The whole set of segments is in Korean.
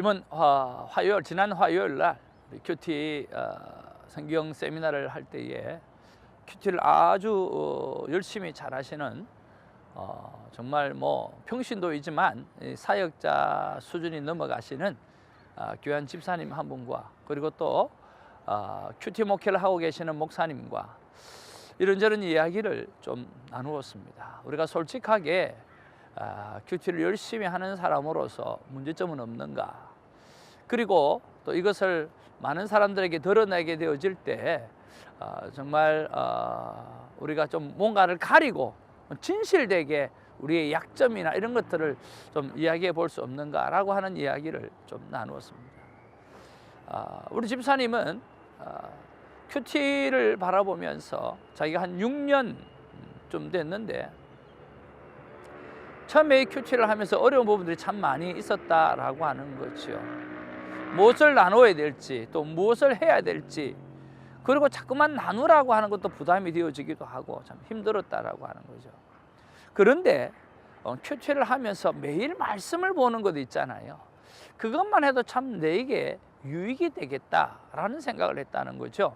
이번 화, 화요일 지난 화요일 날 큐티 어, 성경 세미나를 할 때에 큐티를 아주 어, 열심히 잘 하시는 어, 정말 뭐 평신도이지만 이 사역자 수준이 넘어가시는 아, 교환 집사님 한 분과 그리고 또 아, 큐티 목회를 하고 계시는 목사님과 이런저런 이야기를 좀 나누었습니다. 우리가 솔직하게 아, 큐티를 열심히 하는 사람으로서 문제점은 없는가? 그리고 또 이것을 많은 사람들에게 드러내게 되어질 때 아, 정말 아, 우리가 좀 뭔가를 가리고 진실되게 우리의 약점이나 이런 것들을 좀 이야기해 볼 수 없는가라고 하는 이야기를 좀 나누었습니다. 아, 우리 집사님은 아, 큐티를 바라보면서 자기가 한 6년 좀 됐는데 처음에 이 큐티를 하면서 어려운 부분들이 참 많이 있었다라고 하는 거죠. 무엇을 나눠야 될지 또 무엇을 해야 될지 그리고 자꾸만 나누라고 하는 것도 부담이 되어지기도 하고 참 힘들었다라고 하는 거죠. 그런데 어, 큐티를 하면서 매일 말씀을 보는 것도 있잖아요. 그것만 해도 참 내게 유익이 되겠다라는 생각을 했다는 거죠.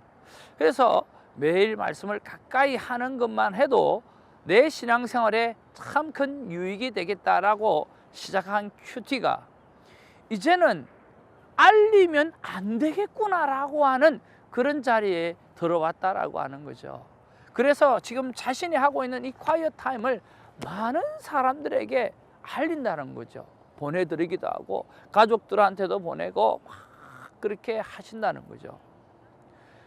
그래서 매일 말씀을 가까이 하는 것만 해도 내 신앙생활에 참 큰 유익이 되겠다라고 시작한 큐티가 이제는 알리면 안 되겠구나라고 하는 그런 자리에 들어왔다라고 하는 거죠. 그래서 지금 자신이 하고 있는 이 콰이어 타임을 많은 사람들에게 알린다는 거죠. 보내드리기도 하고 가족들한테도 보내고 막 그렇게 하신다는 거죠.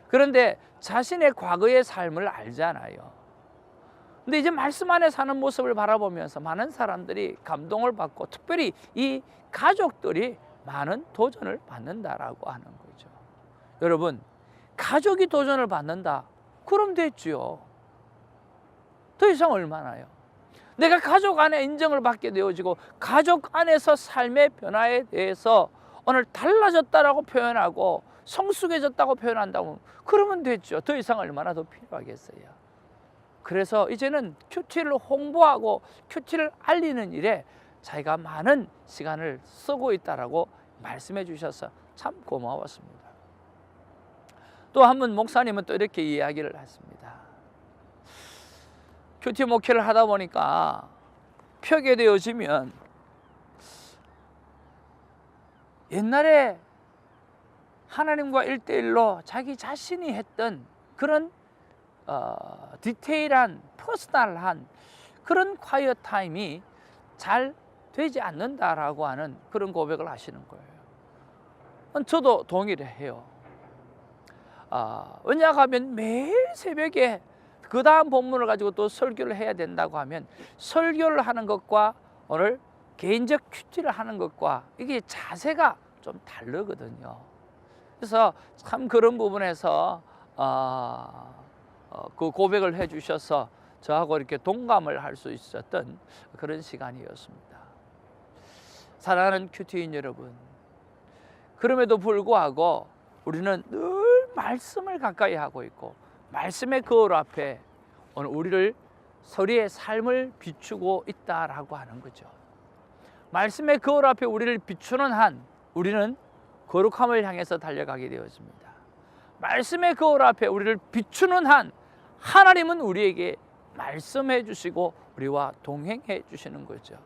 그런데 자신의 과거의 삶을 알잖아요. 근데 이제 말씀 안에 사는 모습을 바라보면서 많은 사람들이 감동을 받고 특별히 이 가족들이 많은 도전을 받는다라고 하는 거죠. 여러분, 가족이 도전을 받는다. 그럼 됐지요. 더 이상 얼마나요? 내가 가족 안에 인정을 받게 되어지고 가족 안에서 삶의 변화에 대해서 오늘 달라졌다라고 표현하고 성숙해졌다고 표현한다고 그러면 됐죠. 더 이상 얼마나 더 필요하겠어요. 그래서 이제는 큐티를 홍보하고 큐티를 알리는 일에 자기가 많은 시간을 쓰고 있다라고 말씀해 주셔서 참 고마웠습니다. 또한번 목사님은 또 이렇게 이야기를 했습니다. 큐티 목회를 하다 보니까 펴게 되어지면 옛날에 하나님과 일대일로 자기 자신이 했던 그런 어, 디테일한 퍼스널한 그런 콰이어 타임이 잘 되지 않는다라고 하는 그런 고백을 하시는 거예요. 저도 동의를 해요. 아, 왜냐하면 매일 새벽에 그 다음 본문을 가지고 또 설교를 해야 된다고 하면 설교를 하는 것과 오늘 개인적 큐티를 하는 것과 이게 자세가 좀 다르거든요. 그래서 참 그런 부분에서 어, 어, 그 고백을 해주셔서 저하고 이렇게 동감을 할 수 있었던 그런 시간이었습니다. 사랑하는 큐티인 여러분, 그럼에도 불구하고 우리는 늘 말씀을 가까이 하고 있고 말씀의 거울 앞에 오늘 우리를 서리의 삶을 비추고 있다라고 하는 거죠. 말씀의 거울 앞에 우리를 비추는 한 우리는 거룩함을 향해서 달려가게 되었습니다. 말씀의 거울 앞에 우리를 비추는 한 하나님은 우리에게 말씀해 주시고 우리와 동행해 주시는 거죠.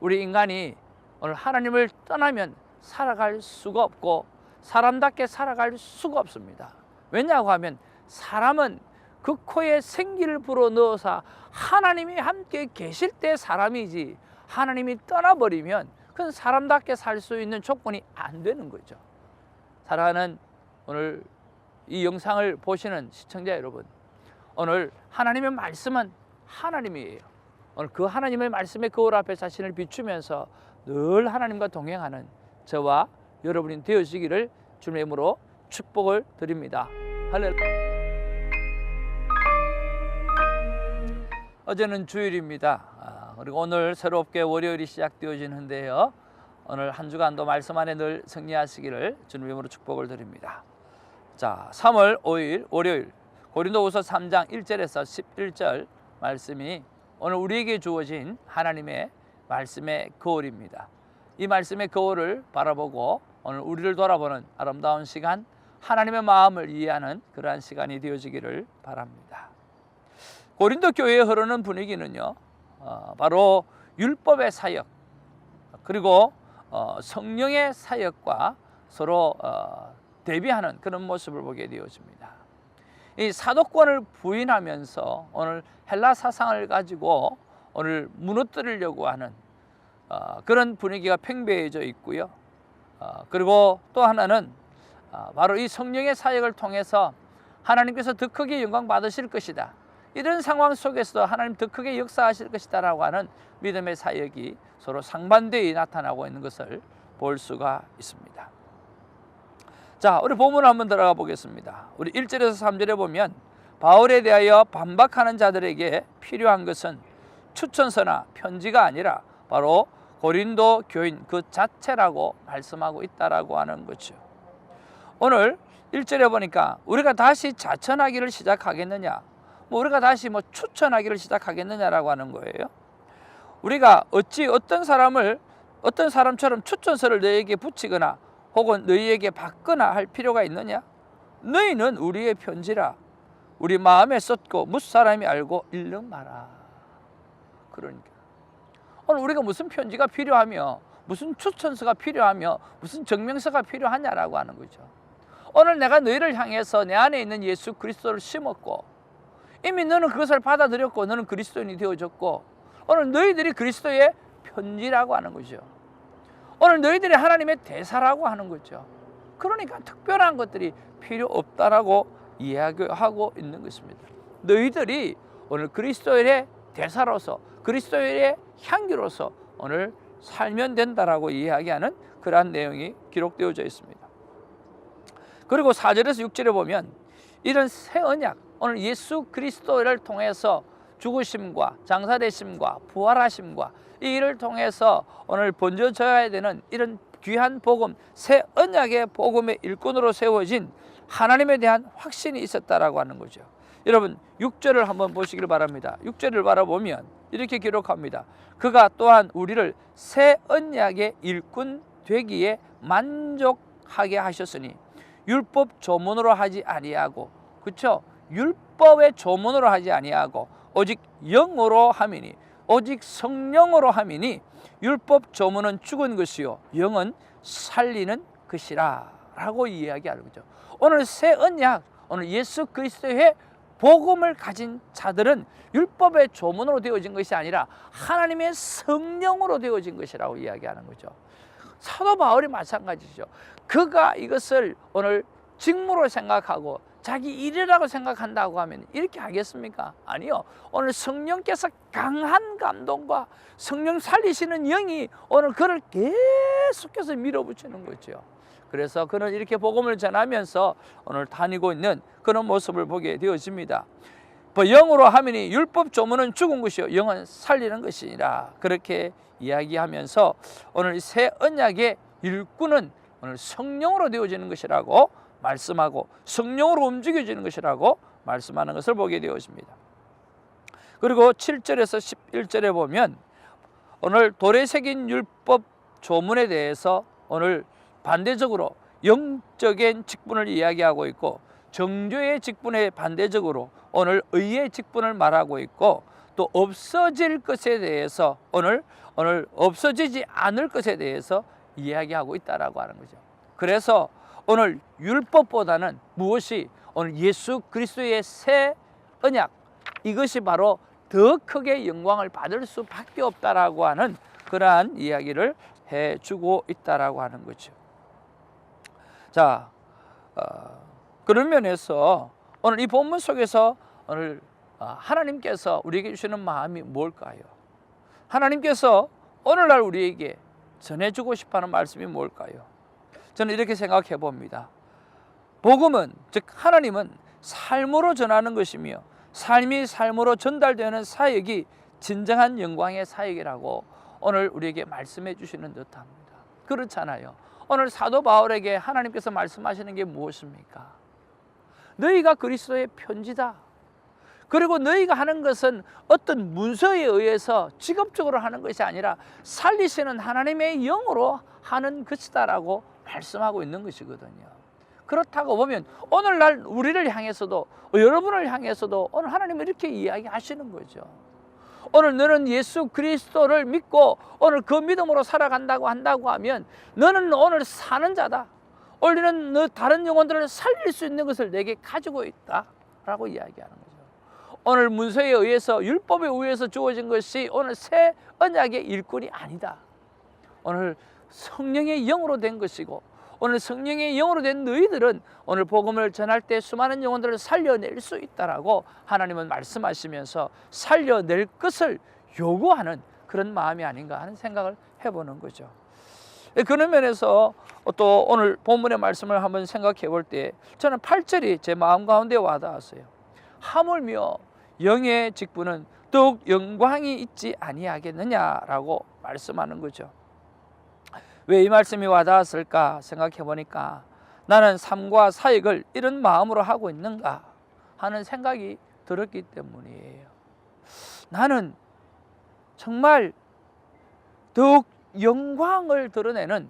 우리 인간이 오늘 하나님을 떠나면 살아갈 수가 없고 사람답게 살아갈 수가 없습니다. 왜냐고 하면 사람은 그 코에 생기를 불어 넣어서 하나님이 함께 계실 때 사람이지 하나님이 떠나버리면 그건 사람답게 살 수 있는 조건이 안 되는 거죠. 사랑하는 오늘 이 영상을 보시는 시청자 여러분, 오늘 하나님의 말씀은 하나님이에요. 오늘 그 하나님의 말씀의 거울 앞에 자신을 비추면서 늘 하나님과 동행하는 저와 여러분이 되어지기를 주님의 이름으로 축복을 드립니다. 할렐루야. 어제는 주일입니다. 아, 그리고 오늘 새롭게 월요일이 시작되어지는데요. 오늘 한 주간도 말씀 안에 늘 승리하시기를 주님의 이름으로 축복을 드립니다. 자, 3월 5일 월요일 고린도후서 3장 1절에서 11절 말씀이 오늘 우리에게 주어진 하나님의 말씀의 거울입니다. 이 말씀의 거울을 바라보고 오늘 우리를 돌아보는 아름다운 시간 하나님의 마음을 이해하는 그러한 시간이 되어지기를 바랍니다. 고린도 교회에 흐르는 분위기는요, 어, 바로 율법의 사역 그리고 어, 성령의 사역과 서로 어, 대비하는 그런 모습을 보게 되어집니다. 이 사도권을 부인하면서 오늘 헬라 사상을 가지고 오늘 무너뜨리려고 하는 어, 그런 분위기가 팽배해져 있고요. 어, 그리고 또 하나는 어, 바로 이 성령의 사역을 통해서 하나님께서 더 크게 영광 받으실 것이다. 이런 상황 속에서도 하나님 더 크게 역사하실 것이다라고 하는 믿음의 사역이 서로 상반되이 나타나고 있는 것을 볼 수가 있습니다. 자, 우리 본문 한번 들어가 보겠습니다. 우리 1절에서 3절에 보면 바울에 대하여 반박하는 자들에게 필요한 것은 추천서나 편지가 아니라 바로 고린도 교인 그 자체라고 말씀하고 있다라고 하는 거죠. 오늘 1절에 보니까 우리가 다시 자천하기를 시작하겠느냐? 뭐 우리가 다시 뭐 추천하기를 시작하겠느냐라고 하는 거예요. 우리가 어찌 어떤 사람을 어떤 사람처럼 추천서를 너에게 붙이거나 혹은 너희에게 받거나 할 필요가 있느냐? 너희는 우리의 편지라 우리 마음에 썼고 무사람이 알고 읽는 마라. 그러니까 오늘 우리가 무슨 편지가 필요하며 무슨 추천서가 필요하며 무슨 증명서가 필요하냐라고 하는 거죠. 오늘 내가 너희를 향해서 내 안에 있는 예수 그리스도를 심었고 이미 너는 그것을 받아들였고 너는 그리스도인이 되어졌고 오늘 너희들이 그리스도의 편지라고 하는 거죠. 오늘 너희들이 하나님의 대사라고 하는 거죠. 그러니까 특별한 것들이 필요 없다라고 이야기하고 있는 것입니다. 너희들이 오늘 그리스도의 대사로서 그리스도의 향기로서 오늘 살면 된다라고 이야기하는 그러한 내용이 기록되어져 있습니다. 그리고 4절에서 6절에 보면 이런 새 언약 오늘 예수 그리스도를 통해서 죽으심과 장사되심과 부활하심과 이 일을 통해서 오늘 번져져야 되는 이런 귀한 복음 새 언약의 복음의 일꾼으로 세워진 하나님에 대한 확신이 있었다라고 하는 거죠. 여러분 6절을 한번 보시길 바랍니다. 6절을 바라보면 이렇게 기록합니다. 그가 또한 우리를 새 언약의 일꾼 되기에 만족하게 하셨으니 율법 조문으로 하지 아니하고 그렇죠? 율법의 조문으로 하지 아니하고 오직 영으로 함이니 오직 성령으로 함이니 율법 조문은 죽은 것이요 영은 살리는 것이라라고 이야기하는 거죠. 오늘 새 언약 오늘 예수 그리스도의 복음을 가진 자들은 율법의 조문으로 되어진 것이 아니라 하나님의 성령으로 되어진 것이라고 이야기하는 거죠. 사도 바울이 마찬가지죠. 그가 이것을 오늘 직무로 생각하고 자기 일이라고 생각한다고 하면 이렇게 하겠습니까? 아니요. 오늘 성령께서 강한 감동과 성령 살리시는 영이 오늘 그를 계속해서 밀어붙이는 거죠. 그래서 그는 이렇게 복음을 전하면서 오늘 다니고 있는 그런 모습을 보게 되어집니다. 뭐 영으로 하면이 율법 조문은 죽은 것이요 영은 살리는 것이니라 그렇게 이야기하면서 오늘 새 언약의 일꾼은 오늘 성령으로 되어지는 것이라고 말씀하고 성령으로 움직여지는 것이라고 말씀하는 것을 보게 되어집니다. 그리고 7절에서 11절에 보면 오늘 돌에 새긴 율법 조문에 대해서 오늘 반대적으로 영적인 직분을 이야기하고 있고 정죄의 직분에 반대적으로 오늘 의의 직분을 말하고 있고 또 없어질 것에 대해서 오늘 오늘 없어지지 않을 것에 대해서 이야기하고 있다라고 하는 거죠. 그래서 오늘 율법보다는 무엇이 오늘 예수 그리스도의 새 언약 이것이 바로 더 크게 영광을 받을 수밖에 없다라고 하는 그러한 이야기를 해주고 있다라고 하는 거죠. 자, 어, 그런 면에서 오늘 이 본문 속에서 오늘 어, 하나님께서 우리에게 주시는 마음이 뭘까요? 하나님께서 오늘날 우리에게 전해주고 싶어하는 말씀이 뭘까요? 저는 이렇게 생각해 봅니다. 복음은 즉 하나님은 삶으로 전하는 것이며 삶이 삶으로 전달되는 사역이 진정한 영광의 사역이라고 오늘 우리에게 말씀해 주시는 듯합니다. 그렇잖아요. 오늘 사도 바울에게 하나님께서 말씀하시는 게 무엇입니까? 너희가 그리스도의 편지다. 그리고 너희가 하는 것은 어떤 문서에 의해서 직업적으로 하는 것이 아니라 살리시는 하나님의 영으로 하는 것이다라고 말씀하고 있는 것이거든요. 그렇다고 보면 오늘날 우리를 향해서도 여러분을 향해서도 오늘 하나님은 이렇게 이야기하시는 거죠. 오늘 너는 예수 그리스도를 믿고 오늘 그 믿음으로 살아간다고 한다고 하면 너는 오늘 사는 자다. 우리는 너 다른 영혼들을 살릴 수 있는 것을 내게 가지고 있다 라고 이야기하는 거죠. 오늘 문서에 의해서 율법에 의해서 주어진 것이 오늘 새 언약의 일꾼이 아니다. 오늘 성령의 영으로 된 것이고 오늘 성령의 영으로 된 너희들은 오늘 복음을 전할 때 수많은 영혼들을 살려낼 수 있다라고 하나님은 말씀하시면서 살려낼 것을 요구하는 그런 마음이 아닌가 하는 생각을 해보는 거죠. 예, 그런 면에서 또 오늘 본문의 말씀을 한번 생각해 볼 때 저는 8절이 제 마음 가운데 와닿았어요. 하물며 영의 직분은 더욱 영광이 있지 아니하겠느냐라고 말씀하는 거죠. 왜 이 말씀이 와닿았을까 생각해 보니까 나는 삶과 사역을 이런 마음으로 하고 있는가 하는 생각이 들었기 때문이에요. 나는 정말 더욱 영광을 드러내는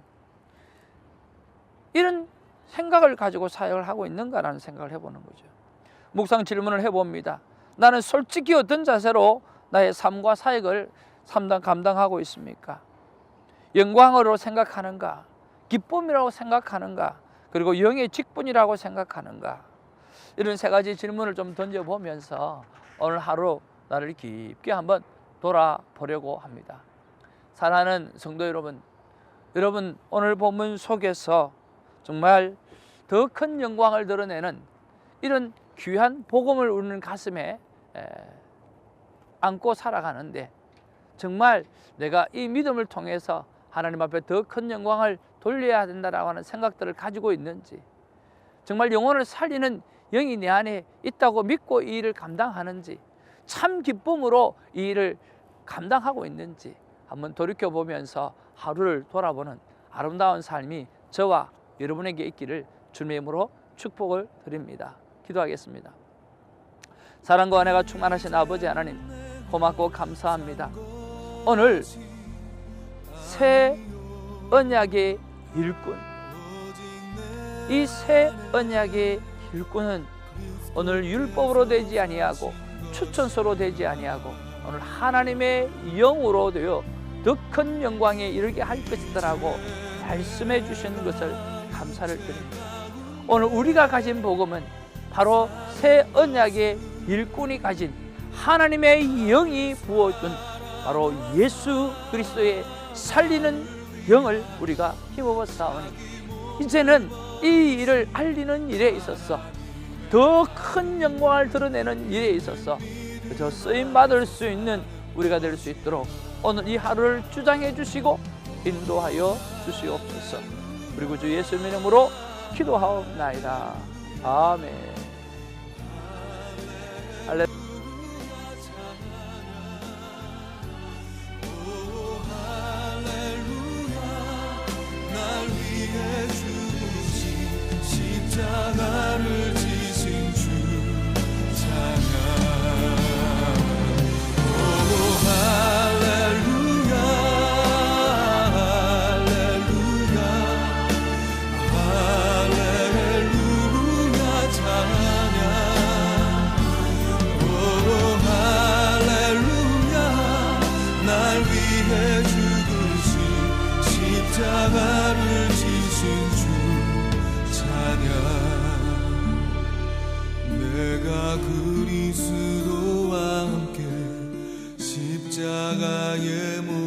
이런 생각을 가지고 사역을 하고 있는가라는 생각을 해보는 거죠. 묵상 질문을 해봅니다. 나는 솔직히 어떤 자세로 나의 삶과 사역을 감당, 감당하고 있습니까? 영광으로 생각하는가? 기쁨이라고 생각하는가? 그리고 영의 직분이라고 생각하는가? 이런 세 가지 질문을 좀 던져보면서 오늘 하루 나를 깊게 한번 돌아보려고 합니다. 사랑하는 성도 여러분, 여러분 오늘 본문 속에서 정말 더 큰 영광을 드러내는 이런 귀한 복음을 우리는 가슴에 에, 안고 살아가는데 정말 내가 이 믿음을 통해서 하나님 앞에 더 큰 영광을 돌려야 된다라고 하는 생각들을 가지고 있는지 정말 영혼을 살리는 영이 내 안에 있다고 믿고 이 일을 감당하는지 참 기쁨으로 이 일을 감당하고 있는지 한번 돌이켜 보면서 하루를 돌아보는 아름다운 삶이 저와 여러분에게 있기를 주님의 이름으로 축복을 드립니다. 기도하겠습니다. 사랑과 은혜가 충만하신 아버지 하나님 고맙고 감사합니다. 오늘 새 언약의 일꾼 이 새 언약의 일꾼은 오늘 율법으로 되지 아니하고 추천서로 되지 아니하고 오늘 하나님의 영으로 되어 더 큰 영광에 이르게 할 것이다라고 말씀해 주신 것을 감사를 드립니다. 오늘 우리가 가진 복음은 바로 새 언약의 일꾼이 가진 하나님의 영이 부어준 바로 예수 그리스도의 살리는 영을 우리가 힘입어 싸우니 이제는 이 일을 알리는 일에 있어서 더 큰 영광을 드러내는 일에 있어서 그저 쓰임 받을 수 있는 우리가 될 수 있도록 오늘 이 하루를 주장해 주시고 인도하여 주시옵소서. 그리고 주 예수님 이름으로 기도하옵나이다. 아멘. 위해 죽으신 십자가를 지신 주 찬양. 내가 그리스도와 함께 십자가의 모